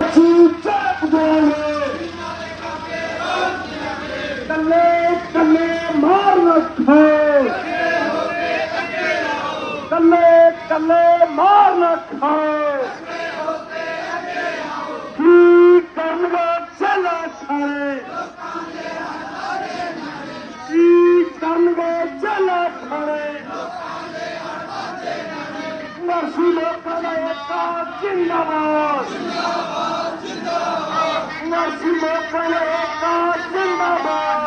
ਬੱਚੀ ਚੱਕ ਕੱਲੇ ਕੱਲੇ ਮਾਰ ਰੱਖੇ ਕੱਲੇ ਕੱਲੇ ਮਾਰ ਰੱਖੇ زندہ باد زندہ باد زندہ باد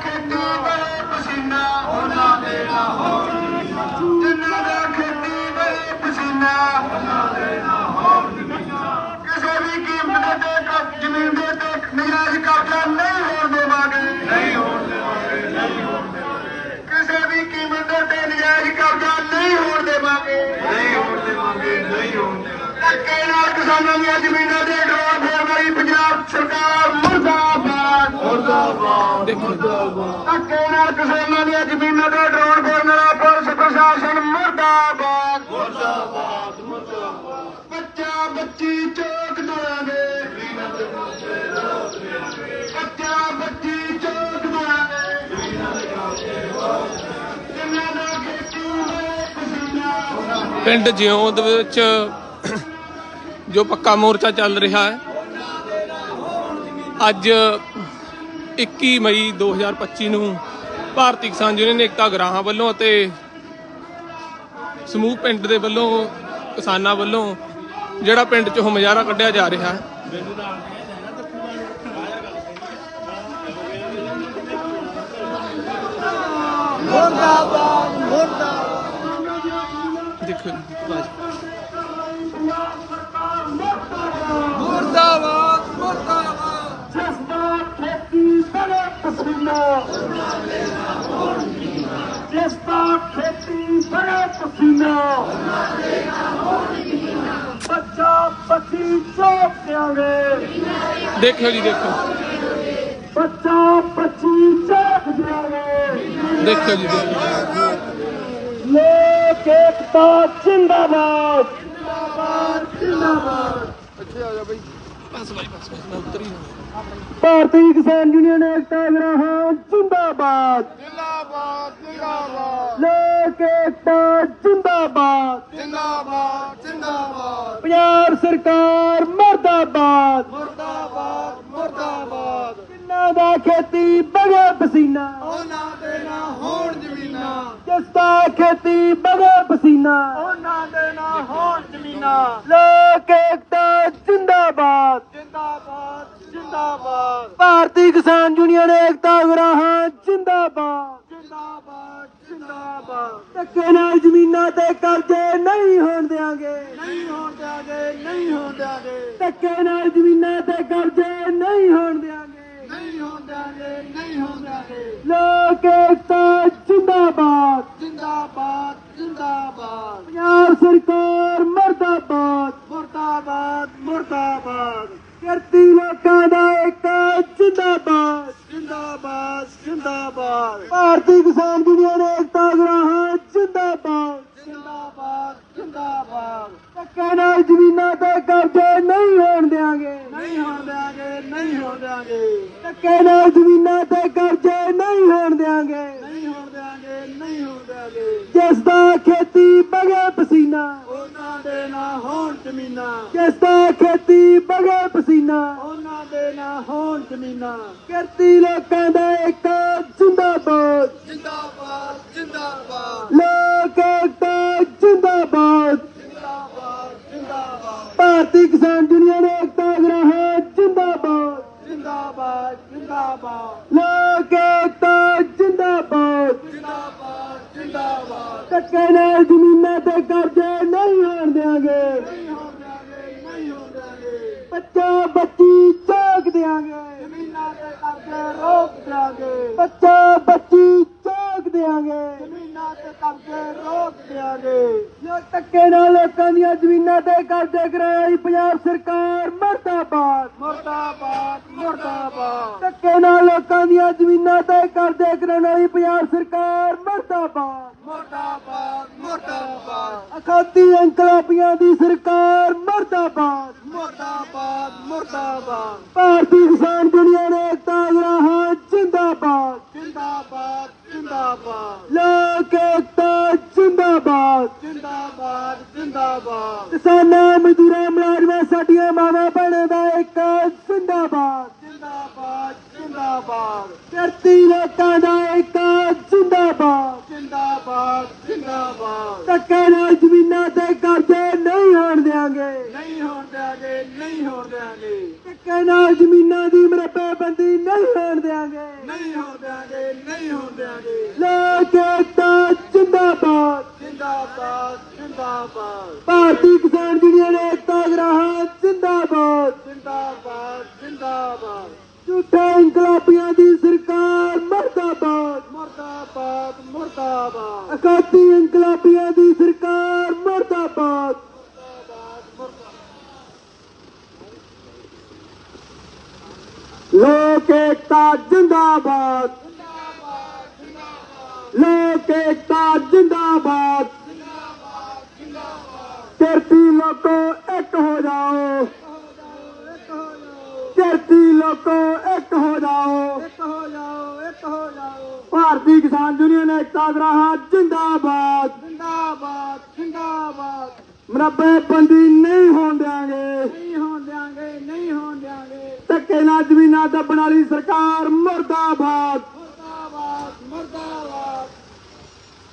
کس نرسے ਜ਼ਮੀਨ ਦੇ ਤੇ ਨਿਰਾਜ ਕਬਜ਼ਾ ਨਹੀਂ ਹੋਣ ਦੇਵਾਂਗੇ। ਨਹੀਂ ਹੋਣ ਦੇਵਾਂਗੇ ਨਹੀਂ ਹੋਣ ਦੇਵਾਂਗੇ। ਕਿਸੇ ਵੀ ਕੀਮਤ ਦੇ ਤੇ ਨਿਰਾਜ ਕਬਜ਼ਾ ਨਹੀਂ ਹੋਣ ਦੇਵਾਂਗੇ। ਨਹੀਂ ਹੋਣ ਦੇਵਾਂਗੇ ਨਹੀਂ ਹੋਣ ਦੇਵਾਂਗੇ। ਧੱਕੇ ਨਾਲ ਕਿਸਾਨਾਂ ਦੀਆਂ ਜ਼ਮੀਨਾਂ ਦੇ ਡਰੋਨ ਫੇਰ ਵਾਲੀ ਪੰਜਾਬ ਸਰਕਾਰ ਮੁਰਦਾਬਾਦ। ਮੁਰਦਾਬਾਦ ਧੱਕੇ ਨਾਲ ਕਿਸਾਨਾਂ ਦੀਆਂ ਜ਼ਮੀਨਾਂ ਤੇ ਡਰੋਨ ਫੇਰਨ ਵਾਲਾ ਪੁਲਿਸ ਪ੍ਰਸ਼ਾਸਨ ਪਿੰਡ ਜਿਉਂ ਦੇ ਵਿੱਚ ਜੋ ਪੱਕਾ ਮੋਰਚਾ ਚੱਲ ਰਿਹਾ ਹੈ, ਅੱਜ 21 ਮਈ 2025 ਨੂੰ ਭਾਰਤੀ ਕਿਸਾਨ ਯੂਨੀਅਨ ਏਕਤਾ ਗਰਾਹਾਂ ਵੱਲੋਂ ਅਤੇ ਸਮੂਹ ਪਿੰਡ ਦੇ ਵੱਲੋਂ, ਕਿਸਾਨਾਂ ਵੱਲੋਂ ਜਿਹੜਾ ਪਿੰਡ 'ਚੋਂ ਮੁਜ਼ਾਹਰਾ ਕੱਢਿਆ ਜਾ ਰਿਹਾ ਹੈ। ਦੇਖੋ ਮੁਰਦਾਬਾਦ ਮੁਰਦਾਬਾਦ ਜਿਸਦਾ ਖੇਤੀ ਬੜੇ ਪਸੀਨਾ ਜਿਸਦਾ ਖੇਤੀ ਬੜੇ ਪਸੀਨਾ ਬੱਚਾ ਬੱਚੀ ਚੋਕ ਦਿਆਂਗੇ ਦੇਖਿਓ ਜੀ ਦੇਖੋ ਬੱਚਾ ਬੱਚੀ ਚੋਕ ਦਿਆਂਗੇ ਦੇਖਿਓ ਜੀ ਦੇਖਿਓ ਲੋਕ ਏਕਤਾ ਜਿੰਦਾਬਾਦ। ਜਿੰਦਾਬਾਦ ਜਿੰਦਾਬਾਦ ਬਸ ਬਾਈ ਬਸ ਬਸ ਮੈਂ ਉਤਰ ਭਾਰਤੀ ਕਿਸਾਨ ਯੂਨੀਅਨ ਏਕਤਾ ਗ੍ਰਾਹਾਂ ਜਿੰਦਾਬਾਦ। ਜਿੰਦਾਬਾਦ ਜਿੰਦਾਬਾਦ ਲੋਕ ਏਕਤਾ ਜਿੰਦਾਬਾਦ। ਜਿੰਦਾਬਾਦ ਜਿੰਦਾਬਾਦ ਪੰਜਾਬ ਸਰਕਾਰ ਮਰਦਾਬਾਦ। ਮੁਰਦਾਬਾਦ ਮੁਰਦਾਬਾਦ। ਕਿੰਨਾ ਦਾ ਖੇਤੀ ਬਗੇ ਪਸੀਨਾ। ਉਹਨਾਂ ਧੱਕੇ ਨਾਲ ਜ਼ਮੀਨਾਂ ਤੇ ਕਬਜ਼ੇ ਨਹੀਂ ਹੋਣ ਦਿਆਂਗੇ। ਨਹੀਂ ਹੋਣ ਦਿਆਂਗੇ ਨਹੀਂ ਹੋਣ ਦਿਆਂਗੇ। ਧੱਕੇ ਨਾਲ ਜ਼ਮੀਨਾਂ ਤੇ ਕਬਜ਼ੇ ਨਹੀਂ ਹੋਣ ਦਿਆਂਗੇ। ਨਹੀਂ ਹੋਣ ਦਿਆਂਗੇ ਨਹੀਂ ਹੋਣ ਦਿਆਂਗੇ। ਲੋਕ ਏਕਤਾ ਜਿੰਦਾਬਾਦ। ਜਿੰਦਾਬਾਦ ਜਿੰਦਾਬਾਦ। ਪੰਜਾਬ ਸਰਕਾਰ ਮਰਦਾਬਾਦ। ਮੁਰਦਾਬਾਦ ਮੁਰਦਾਬਾਦ। ਕਿਰਤੀ ਲੋਕਾਂ ਦਾ ਇੱਕ ਜਿੰਦਾਬਾਦ। ਜਿੰਦਾਬਾਦ ਜਿੰਦਾਬਾਦ। ਭਾਰਤੀ ਕਿਸਾਨ ਯੂਨੀਅਨ ਏਕਤਾ ਗ੍ਰਾਹਾਂ ਜਿੰਦਾਬਾਦ। ਜਿੰਦਾਬਾਦ ਜਿੰਦਾਬਾਦ। ਧੱਕੇ ਨਾਲ ਜ਼ਮੀਨਾਂ ਤੇ ਕਬਜ਼ੇ ਨਹੀਂ ਹੋਣ ਦਿਆਂਗੇ। ਨਹੀਂ ਹੋਣ ਦਿਆਂਗੇ ਨਹੀਂ ਹੋਣ ਦਿਆਂਗੇ। ਧੱਕੇ ਨਾਲ ਜਿੰਦਾਬਾਦ ਭਾਰਤੀ ਕਿਸਾਨ ਯੂਨੀਅਨ ਏਕਤਾ ਗ੍ਰਾਹਾਂ ਜਿੰਦਾਬਾਦ ਜਿੰਦਾਬਾਦ ਜਿੰਦਾਬਾਦ ਲੋਕ ਏਕਤਾ ਜਿੰਦਾਬਾਦ ਜਿੰਦਾਬਾਦ ਜਿੰਦਾਬਾਦ ਧੱਕੇ ਨਾਲ ਜ਼ਮੀਨਾਂ ਤੇ ਕਬਜ਼ੇ ਨਹੀਂ ਹੋਣ ਦਿਆਂਗੇ ਨਹੀਂ ਹੋਣ ਦਿਆਂਗੇ ਨਹੀਂ ਹੋਣ ਦਿਆਂਗੇ ਬੱਚਾ ਬੱਚੀ ਚੋਕ ਦਿਆਂਗੇ ਜ਼ਮੀਨਾਂ ਤੇ ਕਬਜ਼ੇ ਰੋਕ ਦਿਆਂਗੇ ਬੱਚਾ ਬੱਚੀ ਚੋਕ ਦਿਆਂਗੇ ਜ਼ਮੀਨਾਂ ਤੇ ਕਬਜ਼ੇ ਰੋਕ ਦਿਆਂਗੇ। ਜੋ ਧੱਕੇ ਨਾਲ ਲੋਕਾਂ ਦੀਆਂ ਜ਼ਮੀਨਾਂ ਤੇ ਕਬਜ਼ੇ ਕਰਾਈ ਪੰਜਾਬ ਸਰਕਾਰ ਮਰਦਾਬਾਦ। ਮਰਦਾਬਾਦ ਮਰਦਾਬਾਦ। ਧੱਕੇ ਨਾਲ ਲੋਕਾਂ ਦੀਆਂ ਜ਼ਮੀਨਾਂ ਤੇ ਕਬਜ਼ੇ ਵਾਲੀ ਪੰਜਾਬ ਸਰਕਾਰ ਮਰਦਾਬਾਦ। ਮਰਦਾਬਾਦ ਮਰਦਾਬਾਦ। ਅਖਾਤੀ ਇਨਕਲਾਬੀਆਂ ਦੀ ਸਰਕਾਰ ਮਰਦਾਬਾਦ। ਮਰਦਾਬਾਦ ਮਰਦਾਬਾਦ। ਭਾਰਤੀ ਕਿਸਾਨ ਦੁਨੀਆ ਨੇ ਤਾਜਰਾਹਾਂ ਜਿੰਦਾਬਾਦ। ਜਿੰਦਾਬਾਦ ਜਿੰਦਾਬਾਦ। ਲੋਕ ਏਕਤਾ ਜਿੰਦਾਬਾਦ। ਜਿੰਦਾਬਾਦ ਜਿੰਦਾਬਾਦ। ਕਿਸਾਨਾਂ ਮਜ਼ਦੂਰਾਂ ਮੁਲਾਜ਼ਮਾਂ ਸਾਡੀਆਂ ਮਾਵਾਂ ਭੈਣਾਂ ਦਾ ਇੱਕ ਜਿੰਦਾਬਾਦ। ਜਿੰਦਾਬਾਦ। ਧਰਤੀ ਲੋਕਾਂ ਦਾ ਇੱਕ ਜਿੰਦਾਬਾਦ। ਜਿੰਦਾਬਾਦ ਜਿੰਦਾਬਾਦ। ਧੱਕੇ ਨਾਲ ਜ਼ਮੀਨਾਂ ਤੇ ਕਬਜ਼ੇ ਨਹੀਂ ਹੋਣ ਦੇਾਂਗੇ ਨਹੀਂ ਹੋਣ ਦੇਾਂਗੇ ਨਹੀਂ ਹੋਣ ਦੇਾਂਗੇ ਧੱਕੇ ਨਾਲ ਜ਼ਮੀਨਾਂ ਦੀ ਮਰੱਬੇਬੰਦੀ ਨਹੀਂ ਹੋਣ ਦੇਾਂਗੇ ਨਹੀਂ ਹੋਣ ਦੇਾਂਗੇ ਨਹੀਂ ਹੋਣ ਦੇਾਂਗੇ ਲੋਕ ਏਕਤਾ ਜਿੰਦਾਬਾਦ। ਜਿੰਦਾਬਾਦ ਜਿੰਦਾਬਾਦ। ਭਾਰਤੀ ਕਿਸਾਨ ਯੂਨੀਅਨ ਏਕਤਾ ਗ੍ਰਾਹਾਂ ਜਿੰਦਾਬਾਦ ਜਿੰਦਾਬਾਦ ਜਿੰਦਾਬਾਦ ਝੂਠੇ ਇਨਕਲਾਬੀਆਂ ਦੀ ਸਰਕਾਰ ਮਰਦਾਬਾਦ ਮਰਦਾਬਾਦ ਮਰਦਾਬਾਦ ਅਕਾਤੀ ਇਨਕਲਾਬੀਆਂ ਦੀ ਸਰਕਾਰ ਮਰਦਾਬਾਦ ਲੋਕ ਏਕਤਾ ਜਿੰਦਾਬਾਦ। ਲੋਕ ਏਕਤਾ ਜਿੰਦਾਬਾਦ। ਧਰਤੀ ਲੋਕੋ ਇੱਕ ਹੋ ਜਾਓ। ਧਰਤੀ ਲੋਕੋ ਇੱਕ ਹੋ ਜਾਓ। ਭਾਰਤੀ ਕਿਸਾਨ ਯੂਨੀਅਨ ਏਕਤਾ ਗ੍ਰਾਹਾਂ ਜਿੰਦਾਬਾਦ। ਜਿੰਦਾਬਾਦ ਜਿੰਦਾਬਾਦ। ਮਰੱਬੇ ਬੰਦੀ ਨਹੀਂ ਹੋਣ ਦੇਾਂਗੇ ਧੱਕੇ ਨਾਲ ਜ਼ਮੀਨਾਂ ਦੱਬਣ ਵਾਲੀ ਸਰਕਾਰ ਮਰਦਾਬਾਦ। ਮਰਦਾਬਾਦ ਮਰਦਾਬਾਦ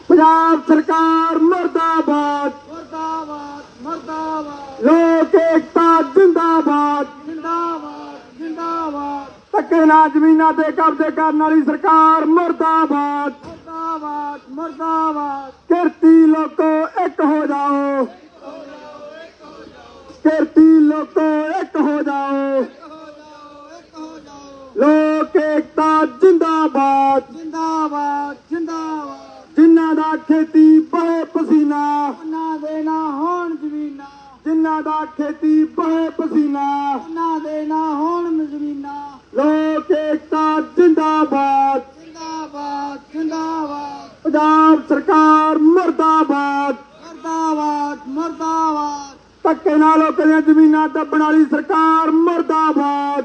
ਪੰਜਾਬ ਸਰਕਾਰ ਮਰਦਾਬਾਦ। ਮਰਦਾਬਾਦ ਮਰਦਾਬਾਦ ਲੋਕ ਏਕਤਾ ਜਿੰਦਾਬਾਦ। ਜਿੰਦਾਬਾਦ ਜਿੰਦਾਬਾਦ ਧੱਕੇ ਨਾਲ ਜ਼ਮੀਨਾਂ ਤੇ ਕਬਜ਼ੇ ਕਰਨ ਵਾਲੀ ਸਰਕਾਰ ਮਰਦਾਬਾਦ ਮਰਦਾਬਾਦ ਮਰਦਾਬਾਦ। ਕਿਰਤੀ ਲੋਕੋ ਇੱਕ ਹੋ ਜਾਓ। ਕਿਰਤੀ ਲੋਕੋ ਇੱਕ ਹੋ ਜਾਓ। ਏਕਤਾ ਜਿੰਦਾਬਾਦ। ਜਿੰਦਾਬਾਦ ਜਿੰਦਾਬਾਦ। ਜਿਨ੍ਹਾਂ ਦਾ ਖੇਤੀ ਬਹੇ ਪਸੀਨਾ। ਉਹਨਾਂ ਦੇ ਨਾ ਹੋਣ ਜ਼ਮੀਨਾਂ। ਜਿਨ੍ਹਾਂ ਦਾ ਖੇਤੀ ਬਹੇ ਪਸੀਨਾ। ਉਹਨਾਂ ਦੇ ਨਾ ਹੋਣ ਜ਼ਮੀਨਾਂ। ਲੋਕ ਏਕਤਾ ਜਿੰਦਾਬਾਦ। ਜਿੰਦਾਬਾਦ ਜਿੰਦਾਬਾਦ। ਪੰਜਾਬ ਸਰਕਾਰ ਮਰਦਾਬਾਦ। ਮਰਦਾਬਾਦ ਮਰਦਾਬਾਦ। ਧੱਕੇ ਨਾਲ ਲੋਕਾਂ ਦੀਆਂ ਜ਼ਮੀਨਾਂ ਦੱਬਣ ਵਾਲੀ ਸਰਕਾਰ ਮਰਦਾਬਾਦ।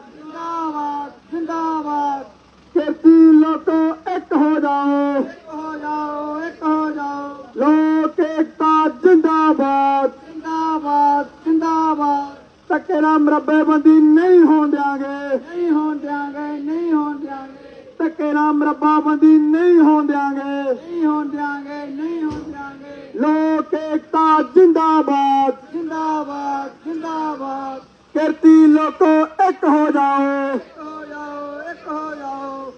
ਧੱਕੇ ਨਾਲ ਮਰੱਬਾਬੰਦੀ ਨਹੀਂ ਹੋਣ ਦਿਆਂਗੇ। ਨਹੀਂ ਹੋਣ ਦਿਆਂਗੇ ਨਹੀਂ ਹੋਣ ਦਿਆਂਗੇ। ਲੋਕ ਏਕਤਾ ਜਿੰਦਾਬਾਦ। ਜਿੰਦਾਬਾਦ ਜਿੰਦਾਬਾਦ। ਕਿਰਤੀ ਲੋਕੋ ਇੱਕ ਹੋ ਜਾਓ। ਇੱਕ ਹੋ ਜਾਓ ਇੱਕ ਹੋ ਜਾਓ।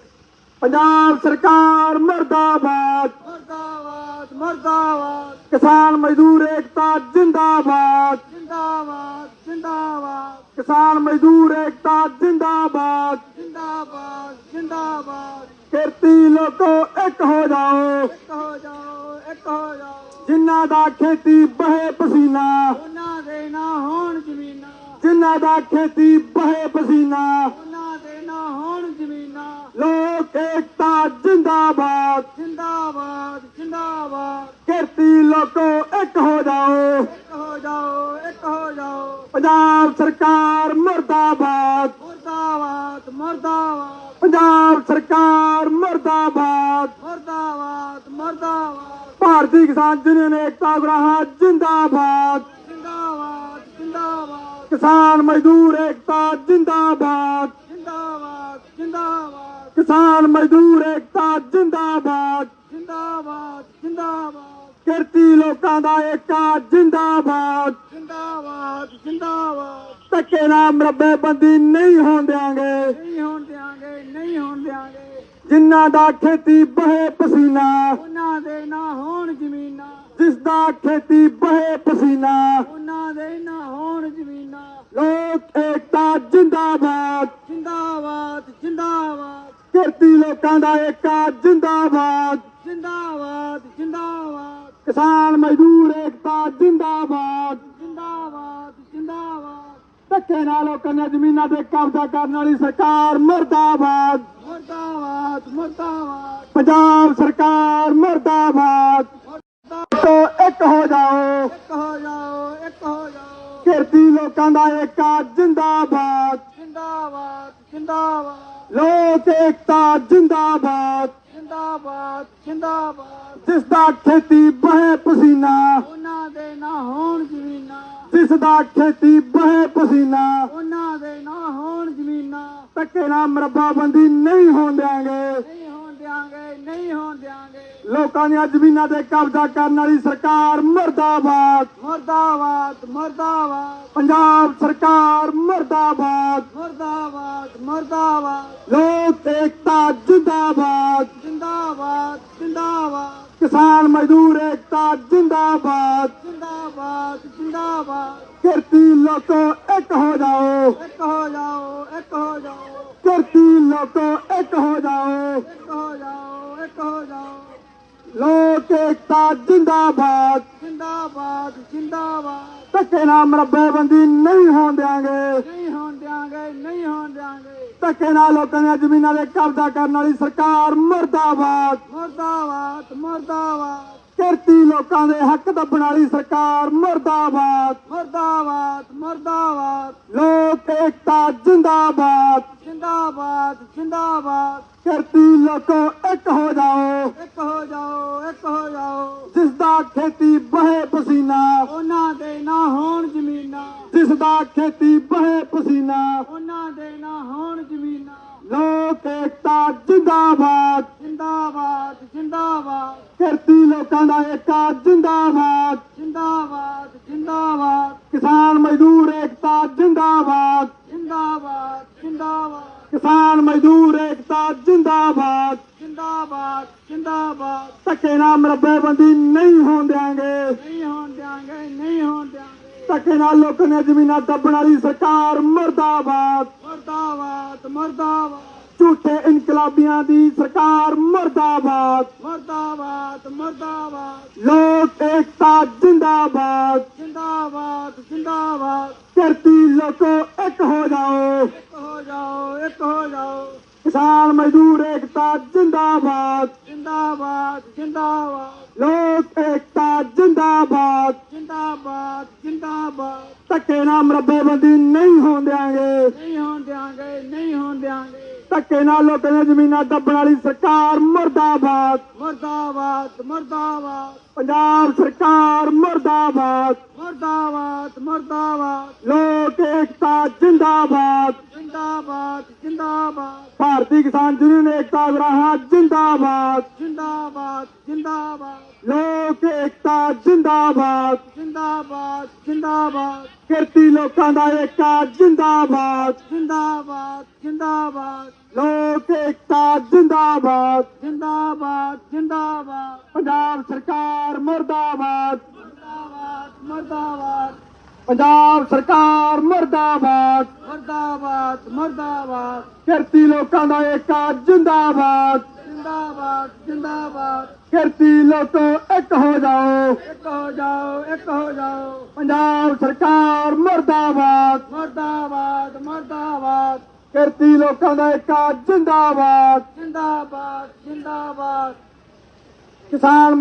ਪੰਜਾਬ ਸਰਕਾਰ ਮਰਦਾਬਾਦ। ਮਰਦਾਬਾਦ ਮਰਦਾਬਾਦ। ਕਿਸਾਨ ਮਜ਼ਦੂਰ ਏਕਤਾ ਜਿੰਦਾਬਾਦ। ਜਿੰਦਾਬਾਦ ਜਿੰਦਾਬਾਦ। ਕਿਸਾਨ ਮਜ਼ਦੂਰ ਏਕਤਾ ਜਿੰਦਾਬਾਦ। ਜਿੰਦਾਬਾਦ ਜਿੰਦਾਬਾਦ। ਕਿਰਤੀ ਲੋਕੋ ਇੱਕ ਹੋ ਜਾਓ। ਇੱਕ ਹੋ ਜਾਓ ਇੱਕ ਹੋ ਜਾਓ। ਜਿਨ੍ਹਾਂ ਦਾ ਖੇਤੀ ਬਹੇ ਪਸੀਨਾ ਉਹਨਾਂ ਦੇ ਨਾ ਹੋਣ ਜ਼ਮੀਨਾਂ। ਜਿਨ੍ਹਾਂ ਦਾ ਖੇਤੀ ਬਹੇ ਪਸੀਨਾ ਉਹਨਾਂ ਦੇ ਨਾ ਹੋਣ ਜ਼ਮੀਨਾਂ। ਲੋਕ ਏਕਤਾ ਜਿੰਦਾਬਾਦ। ਜਿੰਦਾਬਾਦ ਜਿੰਦਾਬਾਦ। ਕਿਰਤੀ ਲੋਕੋ ਇੱਕ ਹੋ ਜਾਓ। ਇੱਕ ਹੋ ਜਾਓ ਇੱਕ ਹੋ ਜਾਓ। ਪੰਜਾਬ ਸਰਕਾਰ ਮਰਦਾਬਾਦ ਮਰਦਾਬਾਦ ਮਰਦਾਬਾਦ ਪੰਜਾਬ ਸਰਕਾਰ ਮਰਦਾਬਾਦ ਮਰਦਾਬਾਦ ਕਿਸਾਨ ਯੂਨੀਅਨ ਏਕਤਾ ਗ੍ਰਾਹਾਂ ਜਿੰਦਾਬਾਦ। ਜਿੰਦਾਬਾਦ ਜਿੰਦਾਬਾਦ। ਕਿਸਾਨ ਮਜ਼ਦੂਰ ਏਕਤਾ ਜਿੰਦਾਬਾਦ। ਜਿੰਦਾਬਾਦ ਜਿੰਦਾਬਾਦ। ਕਿਸਾਨ ਮਜ਼ਦੂਰ ਏਕਤਾ ਜਿੰਦਾਬਾਦ। ਜਿੰਦਾਬਾਦ ਜਿੰਦਾਬਾਦ। ਕਿਰਤੀ ਲੋਕਾਂ ਦਾ ਏਕਾ ਜਿੰਦਾਬਾਦ। ਜਿੰਦਾਬਾਦ ਜਿੰਦਾਬਾਦ। ਜਿੰਦਾਬਾਦ ਧੱਕੇ ਨਾਲ ਮਰੱਬੇ ਬੰਦੀ ਨਹੀਂ ਹੋਣ ਦਿਆਂਗੇ। ਨਹੀਂ ਹੋਣ ਦਿਆਂਗੇ ਨਹੀਂ ਹੋਣ ਦਿਆਂਗੇ। ਜਿਨ੍ਹਾਂ ਦਾ ਖੇਤੀ ਬਹੇ ਪਸੀਨਾ ਉਹਨਾਂ ਦੇ ਨਾ ਹੋਣ ਜ਼ਮੀਨਾਂ। ਜਿਸ ਦਾ ਖੇਤੀ ਬਹੇ ਪਸੀਨਾ ਉਹਨਾਂ ਦੇ ਨਾ ਹੋਣ ਜ਼ਮੀਨਾਂ। ਲੋਕ ਏਕਤਾ ਜਿੰਦਾਬਾਦ। ਜਿੰਦਾਬਾਦ ਜਿੰਦਾਬਾਦ। ਕਿਰਤੀ ਲੋਕਾਂ ਦਾ ਏਕਾ ਜਿੰਦਾਬਾਦ। ਜਿੰਦਾਬਾਦ ਜਿੰਦਾਬਾਦ। ਕਿਸਾਨ ਮਜ਼ਦੂਰ ਏਕਤਾ ਜਿੰਦਾਬਾਦ। ਜਿੰਦਾਬਾਦ ਜਿੰਦਾਬਾਦ। ਧੱਕੇ ਨਾਲ ਲੋਕਾਂ ਦੀਆਂ ਜ਼ਮੀਨਾਂ ਤੇ ਕਬਜ਼ਾ ਕਰਨ ਵਾਲੀ ਸਰਕਾਰ ਮਰਦਾਬਾਦ। ਮੁਰਦਾਬਾਦ ਮੁਰਦਾਬਾਦ। ਪੰਜਾਬ ਸਰਕਾਰ ਮਰਦਾਬਾਦ। ਤੋ ਇੱਕ ਹੋ ਜਾਓ। ਇੱਕ ਹੋ ਜਾਓ ਇੱਕ ਹੋ ਜਾਓ। ਕਿਰਤੀ ਲੋਕਾਂ ਦਾ ਏਕਾ ਜਿੰਦਾਬਾਦ। ਜਿੰਦਾਬਾਦ ਜਿੰਦਾਬਾਦ। ਲੋਕ ਏਕਤਾ ਜਿੰਦਾਬਾਦ। ਜਿੰਦਾਬਾਦ ਜਿੰਦਾਬਾਦ। ਜਿਸ ਦਾ ਖੇਤੀ ਬਹੇ ਪਸੀਨਾ। ਉਹਨਾਂ ਦੇ ਨਾ ਹੋਣ ਜ਼ਮੀਨਾਂ। ਜਿਸ ਦਾ ਖੇਤੀ ਬਹੇ ਪਸੀਨਾ। ਉਹਨਾਂ ਦੇ ਨਾ ਹੋਣ ਜ਼ਮੀਨਾਂ। ਧੱਕੇ ਨਾਲ ਮਰੱਬਾਬੰਦੀ ਨਹੀਂ ਹੋਣ ਦਿਆਂਗੇ। ਨਹੀਂ ਹੋਣ ਦਿਆਂਗੇ ਨਹੀਂ ਹੋਣ ਦਿਆਂਗੇ। ਲੋਕਾਂ ਦੀਆਂ ਜ਼ਮੀਨਾਂ ਤੇ ਕਬਜ਼ਾ ਕਰਨ ਵਾਲੀ ਸਰਕਾਰ ਮਰਦਾਬਾਦ। ਮੁਰਦਾਬਾਦ ਮੁਰਦਾਬਾਦ। ਪੰਜਾਬ ਸਰਕਾਰ ਮਰਦਾਬਾਦ। ਮੁਰਦਾਬਾਦ ਮੁਰਦਾਬਾਦ। ਲੋਕ ਏਕਤਾ ਜਿੰਦਾਬਾਦ। ਧੱਕੇ ਨਾਲ ਮਰੱਬੇਬੰਦੀ ਨਹੀਂ ਹੋਣ ਦਿਆਂਗੇ। ਨਹੀਂ ਹੋਣ ਦਿਆਂਗੇ ਨਹੀਂ ਹੋਣ ਦਿਆਂਗੇ। ਧੱਕੇ ਨਾਲ ਲੋਕਾਂ ਦੀਆਂ ਜ਼ਮੀਨਾਂ ਤੇ ਕਬਜ਼ਾ ਕਰਨ ਵਾਲੀ ਸਰਕਾਰ ਮਰਦਾਬਾਦ। ਮੁਰਦਾਬਾਦ ਮੁਰਦਾਬਾਦ। ਕਿਰਤੀ ਲੋਕਾਂ ਦੇ ਹੱਕ ਦੱਬਣ ਵਾਲੀ ਸਰਕਾਰ ਮਰਦਾਬਾਦ। ਮੁਰਦਾਬਾਦ ਮੁਰਦਾਬਾਦ। ਲੋਕ ਏਕਤਾ ਜਿੰਦਾਬਾਦ। ਜਿੰਦਾਬਾਦ ਜਿੰਦਾਬਾਦ। ਕਿਰਤੀ ਲੋਕੋ ਇੱਕ ਹੋ ਜਾਓ। ਇੱਕ ਹੋ ਜਾਓ ਇੱਕ ਹੋ ਜਾਓ। ਦਾ ਖੇਤੀ ਬਹੇ ਪਸੀਨਾ। ਉਹਨਾਂ ਦੇ ਨਾ ਹੋਣ ਜ਼ਮੀਨਾਂ। ਜਿਸ ਦਾ ਖੇਤੀ ਬਹੇ ਪਸੀਨਾ। ਉਹਨਾਂ ਦੇ ਨਾ ਹੋਣ ਜ਼ਮੀਨਾਂ। ਲੋਕ ਏਕਤਾ ਜਿੰਦਾਬਾਦ। ਜਿੰਦਾਬਾਦ ਜਿੰਦਾਬਾਦ। ਕਿਰਤੀ ਲੋਕਾਂ ਦਾ ਏਕਾ ਜਿੰਦਾਬਾਦ। ਜਿੰਦਾਬਾਦ ਜਿੰਦਾਬਾਦ। ਕਿਸਾਨ ਮਜ਼ਦੂਰ ਏਕਤਾ ਜਿੰਦਾਬਾਦ। ਜਿੰਦਾਬਾਦ ਜਿੰਦਾਬਾਦ। ਕਿਸਾਨ ਮਜ਼ਦੂਰ ਏਕਤਾ ਜਿੰਦਾਬਾਦ। ਜਿੰਦਾਬਾਦ ਜਿੰਦਾਬਾਦ। ਧੱਕੇ ਨਾਲ ਮਰੱਬੇਬੰਦੀ ਨਹੀਂ ਹੋਣ ਦਿਆਂਗੇ। ਨਹੀਂ ਹੋਣ ਦਿਆਂਗੇ ਨਹੀਂ ਹੋਣ ਦਿਆਂਗੇ। ਧੱਕੇ ਨਾਲ ਲੋਕਾਂ ਦੀਆਂ ਜ਼ਮੀਨਾਂ ਦੱਬਣ ਵਾਲੀ ਸਰਕਾਰ ਮਰਦਾਬਾਦ। ਮੁਰਦਾਬਾਦ ਮੁਰਦਾਬਾਦ। ਝੂਠੇ ਇਨਕਲਾਬੀਆਂ ਦੀ ਸਰਕਾਰ ਮਰਦਾਬਾਦ। ਮੁਰਦਾਬਾਦ ਮੁਰਦਾਬਾਦ। ਲੋਕ ਏਕਤਾ ਜਿੰਦਾਬਾਦ। ਜਿੰਦਾਬਾਦ ਜਿੰਦਾਬਾਦ। ਕਿਰਤੀ ਲੋਕੋ ਇੱਕ ਹੋ ਜਾਓ। ਇੱਕ ਹੋ ਜਾਓ ਇੱਕ ਹੋ ਜਾਓ। ਕਿਸਾਨ ਮਜ਼ਦੂਰ ਏਕਤਾ ਜਿੰਦਾਬਾਦ। ਜਿੰਦਾਬਾਦ ਜਿੰਦਾਬਾਦ। ਲੋਕ ਏਕਤਾ ਜਿੰਦਾਬਾਦ। ਜਿੰਦਾਬਾਦ ਜਿੰਦਾਬਾਦ। ਧੱਕੇ ਨਾਲ ਮਰੱਬੇਬੰਦੀ ਨਹੀਂ ਹੋਣ ਦਿਆਂਗੇ। ਨਹੀਂ ਹੋਣ ਦਿਆਂਗੇ ਨਹੀਂ ਹੋਣ ਦਿਆਂਗੇ। ਧੱਕੇ ਨਾਲ ਲੋਕਾਂ ਦੀਆਂ ਜ਼ਮੀਨਾਂ ਦੱਬਣ ਵਾਲੀ ਸਰਕਾਰ ਮਰਦਾਬਾਦ। ਮੁਰਦਾਬਾਦ ਮੁਰਦਾਬਾਦ। ਪੰਜਾਬ ਸਰਕਾਰ ਮਰਦਾਬਾਦ। ਮੁਰਦਾਬਾਦ ਮੁਰਦਾਬਾਦ। ਲੋਕ ਏਕਤਾ ਜਿੰਦਾਬਾਦ। ਜਿੰਦਾਬਾਦ ਜਿੰਦਾਬਾਦ। ਭਾਰਤੀ ਕਿਸਾਨ ਯੂਨੀਅਨ ਏਕਤਾ ਵਿਰਾਹਾ ਜਿੰਦਾਬਾਦ। ਜਿੰਦਾਬਾਦ ਜਿੰਦਾਬਾਦ। ਲੋਕ ਏਕਤਾ ਜਿੰਦਾਬਾਦ। ਜਿੰਦਾਬਾਦ ਜਿੰਦਾਬਾਦ। ਕਿਰਤੀ ਲੋਕਾਂ ਦਾ ਏਕਾ ਜਿੰਦਾਬਾਦ। ਜਿੰਦਾਬਾਦ ਜਿੰਦਾਬਾਦ। ਲੋਕ ਏਕਤਾ ਜਿੰਦਾਬਾਦ। ਜਿੰਦਾਬਾਦ ਜਿੰਦਾਬਾਦ। ਪੰਜਾਬ ਸਰਕਾਰ ਮਰਦਾਬਾਦ। ਮੁਰਦਾਬਾਦ ਮੁਰਦਾਬਾਦ। ਪੰਜਾਬ ਸਰਕਾਰ ਮਰਦਾਬਾਦ। ਮੁਰਦਾਬਾਦ ਮੁਰਦਾਬਾਦ। ਕਿਰਤੀ ਲੋਕਾਂ ਦਾ ਏਕਾ ਜਿੰਦਾਬਾਦ। ਜਿੰਦਾਬਾਦ ਜਿੰਦਾਬਾਦ। ਕਿਰਤੀ ਲੋਕੋ ਇੱਕ ਹੋ ਜਾਓ। ਇੱਕ ਹੋ ਜਾਓ ਇੱਕ ਹੋ ਜਾਓ। ਪੰਜਾਬ ਸਰਕਾਰ ਮਰਦਾਬਾਦ। ਮੁਰਦਾਬਾਦ ਮੁਰਦਾਬਾਦ। ਕਿਰਤੀ ਲੋਕਾਂ ਦਾ ਏਕਾ ਜਿੰਦਾਬਾਦ। ਜਿੰਦਾਬਾਦ ਜਿੰਦਾਬਾਦ। ਕਿਸਾਨ